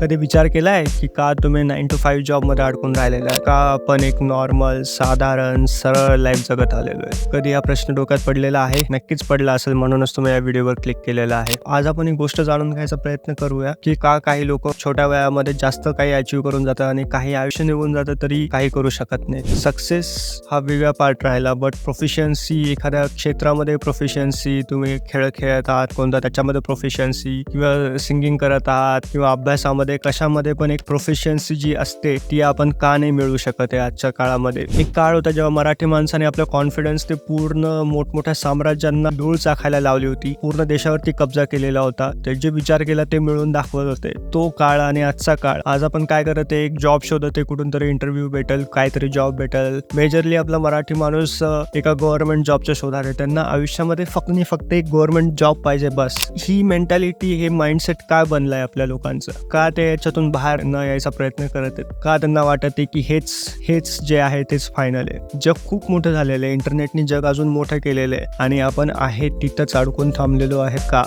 कधी विचार केलाय की का तुम्ही नाईन टू फाईव्ह जॉबमध्ये अडकून राहिलेला आहे? का आपण एक नॉर्मल साधारण सरळ लाईफ जगत आलेलो आहे? कधी हा प्रश्न डोक्यात पडलेला आहे? नक्कीच पडला असेल म्हणूनच तुम्ही या व्हिडिओवर क्लिक केलेला आहे. आज आपण एक गोष्ट जाणून घ्यायचा प्रयत्न करूया की का काही लोक छोट्या वयामध्ये जास्त काही अचीव्ह करून जातात आणि काही आयुष्य निघून जातं तरी काही करू शकत नाही. सक्सेस हा वेगळा पार्ट राहिला बट प्रोफिशियन्सी एखाद्या क्षेत्रामध्ये प्रोफिशियन्सी तुम्ही खेळ खेळत आहात कोणता त्याच्यामध्ये प्रोफिशियन्सी किंवा सिंगिंग करत आहात किंवा अभ्यासामध्ये कशामध्ये पण एक प्रोफेशन्सी जी असते ती आपण का नाही मिळू शकत आहे आजच्या काळामध्ये? एक काळ होता जेव्हा मराठी माणसाने आपला कॉन्फिडन्स ते पूर्ण मोठमोठ्या साम्राज्यांना धूळ चाखायला लावली होती. पूर्ण देशावरती कब्जा केलेला होता. ते जे विचार केला ते मिळून दाखवत होते. तो काळ आणि आजचा काळ. आज आपण काय करत आहे? एक जॉब शोधत आहे कुठून तरी इंटरव्ह्यू भेटेल काहीतरी जॉब भेटेल. मेजरली आपला मराठी माणूस एका गव्हर्नमेंट जॉबच्या शोधात आहे. त्यांना आयुष्यामध्ये फक्त आणि फक्त एक गव्हर्नमेंट जॉब पाहिजे बस. ही मेंटॅलिटी हे माइंडसेट काय बनलंय आपल्या लोकांचं? का ते याच्यातून बाहेर न यायचा प्रयत्न करत आहेत. का त्यांना वाटत आहे की हेच हेच जे आहे तेच फायनल आहे? जग खूप मोठं झालेलं आहे. इंटरनेटने जग अजून मोठं केलेलं आहे. आणि आपण आहे तिथंच अडकून थांबलेलो आहे का?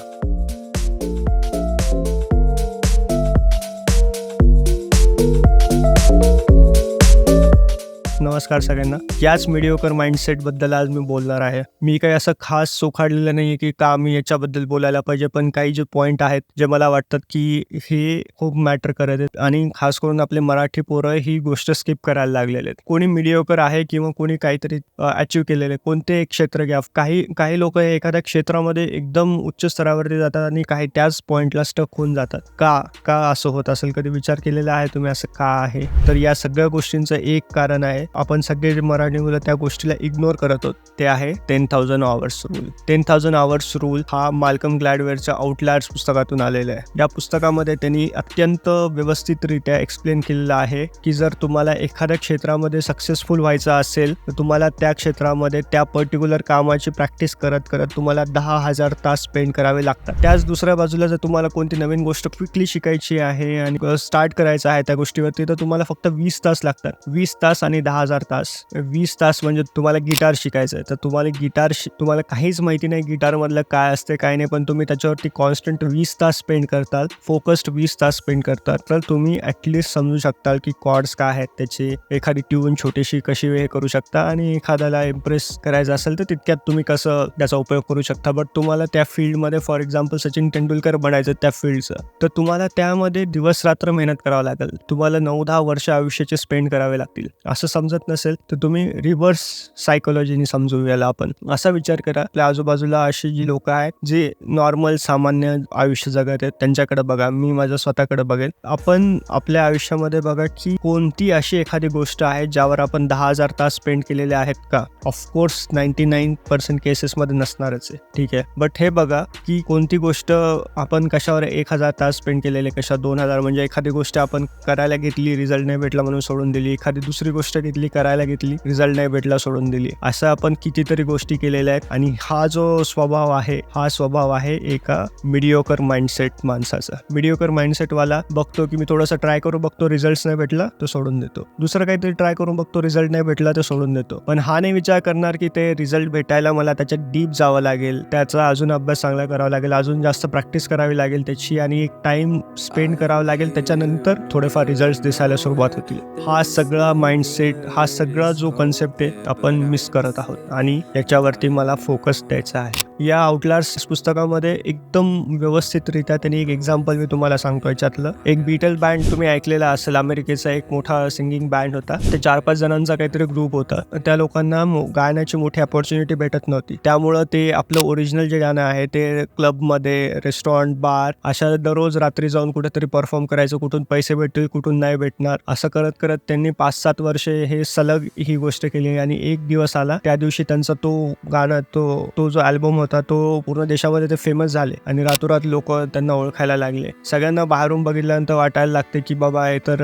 नमस्कार सगळ्यांना. याच मिडिओकर माइंडसेटबद्दल आज मी बोलणार आहे. मी काही असं खास चोखाडलेलं नाही की का मी याच्याबद्दल बोलायला पाहिजे पण काही जे पॉईंट आहेत जे मला वाटतात की हे खूप मॅटर करत आहेत. आणि खास करून आपले मराठी पोरं ही गोष्ट स्किप करायला लागलेले आहेत. कोणी मिडिओकर आहे किंवा कोणी काहीतरी अचीव केलेले कोणते एक क्षेत्र घ्या. काही काही लोक हे एखाद्या क्षेत्रामध्ये एकदम उच्च स्तरावरती जातात आणि काही त्याच पॉइंटला स्टक होऊन जातात. का का असं होत असेल? कधी विचार केलेला आहे तुम्ही असं का आहे? तर या सगळ्या गोष्टींचं एक कारण आहे. आपण सगळे जे मराठी मुलं त्या गोष्टीला इग्नोर करत आहोत ते आहे ten thousand hours rule ten thousand hours rule हा मालकम ग्लॅडवेअरच्या आउटलायर्स पुस्तकातून आलेला आहे. या पुस्तकामध्ये त्यांनी अत्यंत व्यवस्थितरित्या एक्सप्लेन केलेलं आहे की जर तुम्हाला एखाद्या क्षेत्रामध्ये सक्सेसफुल व्हायचं असेल तर तुम्हाला त्या क्षेत्रामध्ये त्या पर्टिक्युलर कामाची प्रॅक्टिस करत करत तुम्हाला दहा हजार तास स्पेंड करावे लागतात. त्याच दुसऱ्या बाजूला जर तुम्हाला कोणती नवीन गोष्ट क्विकली शिकायची आहे आणि स्टार्ट करायचं आहे त्या गोष्टीवरती तर तुम्हाला फक्त वीस तास लागतात. वीस तास आणि दहा हजार तास वीस तास म्हणजे तुम्हाला गिटार शिकायचं आहे. तर तुम्हाला गिटार शि- तुम्हाला काहीच माहिती नाही गिटारमधलं काय असते काय नाही पण तुम्ही त्याच्यावरती कॉन्स्टंट वीस तास स्पेंड करताल फोकस्ड वीस तास स्पेंड करतात तर तुम्ही ॲटलिस्ट समजू शकताल की कॉर्ड्स काय आहेत त्याचे एखादी ट्यून छोटीशी कशी हे करू शकता आणि एखाद्याला इम्प्रेस करायचं असेल तर तितक्यात तुम्ही कसं त्याचा उपयोग करू शकता. बट तुम्हाला त्या फील्डमध्ये फॉर एक्झाम्पल सचिन तेंडुलकर बनायचं त्या फील्डचं तर तुम्हाला त्यामध्ये दिवस रात्र मेहनत करावं लागेल. तुम्हाला नऊ दहा वर्ष आयुष्याचे स्पेंड करावे लागतील. असं समजत नसेल तर तुम्ही रिव्हर्स सायकोलॉजीने समजू याला आपण. असा विचार करा आपल्या आजूबाजूला अशी जी लोक आहेत जे नॉर्मल सामान्य आयुष्य जगत आहेत त्यांच्याकडे बघा मी माझ्या स्वतःकडे बघेन आपण आपल्या आयुष्यामध्ये बघा की कोणती अशी एखादी गोष्ट आहे ज्यावर आपण दहा हजार तास स्पेंड केलेले आहेत का? ऑफकोर्स नाईन्टी नाईन पर्सेंट केसेसमध्ये नसणारच आहे. ठीक आहे? बट हे बघा की कोणती गोष्ट आपण कशावर एक हजार तास स्पेंड केलेले कशा दोन हजार म्हणजे एखादी गोष्ट आपण करायला घेतली रिझल्ट नाही भेटला म्हणून सोडून दिली एखादी दुसरी गोष्ट घेतली करायला घेतली रिझल्ट नाही भेटला सोडून दिली. असं आपण कितीतरी गोष्टी केलेल्या आहेत आणि हा जो स्वभाव आहे हा स्वभाव आहे एका मिडिओकर माइंडसेट माणसाचा. मिडिओकर माइंडसेट वाला बघतो की मी थोडंसं ट्राय करू बघतो रिझल्ट नाही भेटला तो सोडून देतो. दुसरं काहीतरी ट्राय करून बघतो रिझल्ट नाही भेटला तो सोडून देतो. पण हा नाही विचार करणार की ते रिझल्ट भेटायला मला त्याच्यात डीप जावं लागेल त्याचा अजून अभ्यास चांगला करावा लागेल अजून जास्त प्रॅक्टिस करावी लागेल त्याची आणि एक टाइम स्पेंड करावा लागेल त्याच्यानंतर थोडेफार रिझल्ट दिसायला सुरुवात होतील. हा सगळा माइंडसेट हा सगळा जो कन्सेप्ट आहे आपण मिस करत आहोत. आणि याच्यावरती मला फोकस द्यायचा आहे. या आउटलार्स पुस्तकामध्ये एकदम व्यवस्थितरित्या त्यांनी एक एक्झाम्पल मी तुम्हाला सांगतो. याच्यातलं एक बीटल बँड तुम्ही ऐकलेला असेल अमेरिकेचा एक मोठा सिंगिंग बँड होता. ते चार पाच जणांचा काहीतरी ग्रुप होता. त्या लोकांना मो- गाण्याची मोठी अपॉर्च्युनिटी भेटत नव्हती. त्यामुळं ते आपलं ओरिजिनल जे गाणं आहे ते क्लबमध्ये रेस्टॉरंट बार अशा दररोज रात्री जाऊन कुठेतरी परफॉर्म करायचं. कुठून पैसे भेटतील कुठून नाही भेटणार. असं करत करत त्यांनी पाच सात वर्षे हे सलग ही गोष्ट केली आणि एक दिवस आला त्या दिवशी त्यांचा तो गाणं तो तो जो अल्बम होता तो पूर्ण देशामध्ये ते फेमस झाले आणि रातोरात लोक त्यांना ओळखायला लागले. सगळ्यांना बाहेरून बघितल्यानंतर वाटायला लागते की बाबा हे तर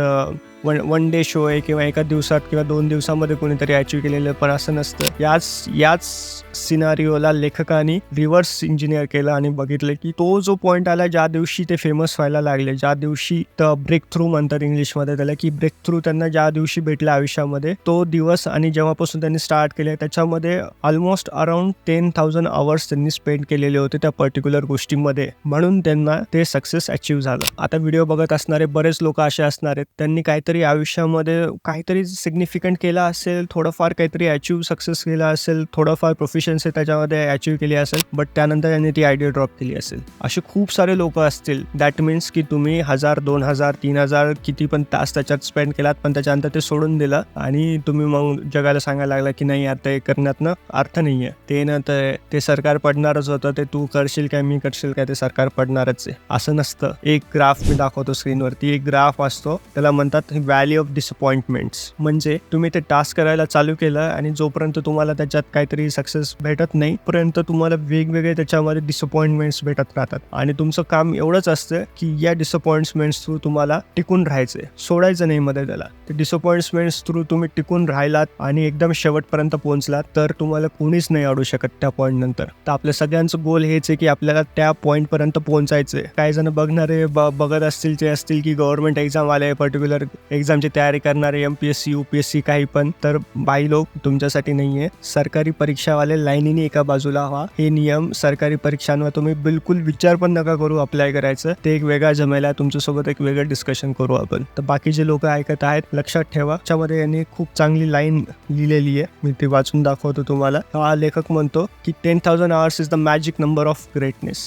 वन वन डे शो आहे किंवा एका दिवसात किंवा दोन दिवसामध्ये कोणीतरी अचीव केलेलं पण असं नसतं. याच याच सिनारिओला लेखकाने रिव्हर्स इंजिनियर केलं आणि बघितलं की तो जो पॉईंट आला ज्या दिवशी ते फेमस व्हायला लागले ज्या दिवशी ब्रेक थ्रू म्हणतात इंग्लिशमध्ये त्याला की ब्रेक थ्रू त्यांना ज्या दिवशी भेटला आयुष्यामध्ये तो दिवस आणि जेव्हापासून त्यांनी स्टार्ट केले त्याच्यामध्ये almost around ten thousand hours त्यांनी स्पेंड केलेले होते त्या पर्टिक्युलर गोष्टीमध्ये. म्हणून त्यांना ते सक्सेस अचीव्ह झालं. आता व्हिडिओ बघत असणारे बरेच लोक असे असणार आहेत त्यांनी काहीतरी आयुष्यामध्ये काहीतरी सिग्निफिकंट केलं असेल थोडंफार काहीतरी अचीव सक्सेस केला असेल थोडंफार प्रोफिशियन्सी त्याच्यामध्ये अचीव केली असेल बट त्यानंतर त्यांनी ती आयडिया ड्रॉप केली असेल. असे खूप सारे लोक असतील. दॅट मीन्स की तुम्ही हजार दोन हजार तीन हजार किती पण तास त्याच्यात स्पेंड केलात पण त्याच्यानंतर ते सोडून दिलं आणि तुम्ही मग जगाला सांगायला लागला की नाही आता हे करण्यात अर्थ नाही आहे ते ना ते सरकार पडणारच होतं ते तू करशील काय मी करशील काय ते सरकार पडणारच आहे. असं नसतं. एक ग्राफ मी दाखवतो स्क्रीनवरती एक ग्राफ असतो. त्याला म्हणतात व्हॅली ऑफ डिसअपॉइंटमेंट्स म्हणजे तुम्ही ते टास्क करायला चालू केलं आणि जोपर्यंत तुम्हाला त्याच्यात काहीतरी सक्सेस भेटत नाही पर्यंत तुम्हाला वेगवेगळे त्याच्यामध्ये डिसअपॉइंटमेंट्स भेटत राहतात. आणि तुमचं काम एवढंच असतं की या डिसअपॉइंटमेंट्स थ्रू तुम्हाला टिकून राहायचंय. सोडायचं नाही मध्ये त्याला ते डिसअपॉइंटमेंट्स थ्रू तुम्ही टिकून राहिलात आणि एकदम शेवटपर्यंत पोहोचलात तर तुम्हाला कोणीच नाही अडू शकत त्या पॉईंट नंतर. तर आपल्या सगळ्यांचं गोल हेच आहे की आपल्याला त्या पॉईंट पर्यंत पोहोचायचंय. काही जण बघणारे ब- बघत असतील ते असतील की गव्हर्नमेंट एक्झाम आले पर्टिक्युलर एक्झामची तयारी करणारे M P S C U P S C काही पण. तर बाई लोक तुमच्यासाठी नाही आहे सरकारी परीक्षावाले लाईनीने एका बाजूला हवा हे नियम सरकारी परीक्षांवर तुम्ही बिलकुल विचार पण नका करू अप्लाय करायचं. ते एक वेगळा जमेला तुमच्यासोबत एक वेगळं डिस्कशन करू आपण. तर बाकीचे लोक ऐकत आहेत लक्षात ठेवा. त्याच्यामध्ये यांनी खूप चांगली लाईन लिहिलेली आहे. मी ती वाचून दाखवतो तुम्हाला. हा लेखक म्हणतो की ten thousand hours is the magic number of greatness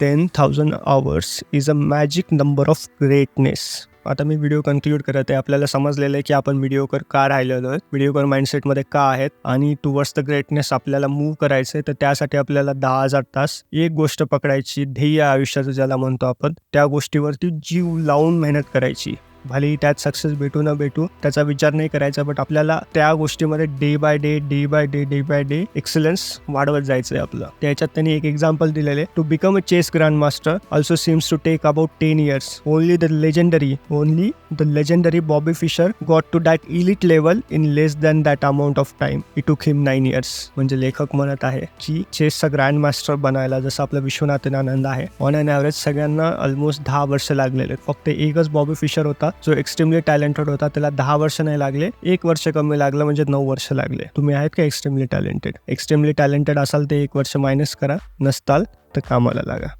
ten thousand hours is a magic number of greatness आता मी व्हिडिओ कन्क्लूड करत आहे. आपल्याला समजलेलं आहे की आपण व्हिडिओकर का राहिलेलो आहे. व्हिडिओकर माइंडसेटमध्ये का आहेत? आणि टुवर्ड्स द ग्रेटनेस आपल्याला मूव्ह करायचं आहे तर त्यासाठी आपल्याला दहा हजार तास एक गोष्ट पकडायची ध्येय आयुष्याचं ज्याला म्हणतो आपण त्या गोष्टीवरती जीव लावून मेहनत करायची. भलेही त्यात सक्सेस भेटू न भेटू त्याचा विचार नाही करायचा बट आपल्याला त्या गोष्टीमध्ये day by day day by day day by day excellence वाढवत जायचं आहे आपलं त्याच्यात त्यांनी एक एक्झाम्पल दिलेले to become a chess grand master also seems to take about ten years only the legendary only the legendary Bobby Fischer got to that elite level in less than that amount of time it to him nine years म्हणजे लेखक म्हणत आहे की चेसचा grand master बनायला जसं आपलं विश्वनाथन आनंद आहे. On an average सगळ्यांना ऑलमोस्ट दहा वर्ष लागलेले आहेत. फक्त एकच बॉबी फिशर होता. जो एक्स्ट्रीमली टॅलेंटेड होता त्याला दहा वर्ष नाही लागले एक वर्ष कमी लागलं म्हणजे नऊ वर्ष लागले. तुम्ही आहेत का एक्स्ट्रीमली टॅलेंटेड एक्स्ट्रीमली टॅलेंटेड असाल ते एक वर्ष मायनस करा नसताल तर कामाला लागा.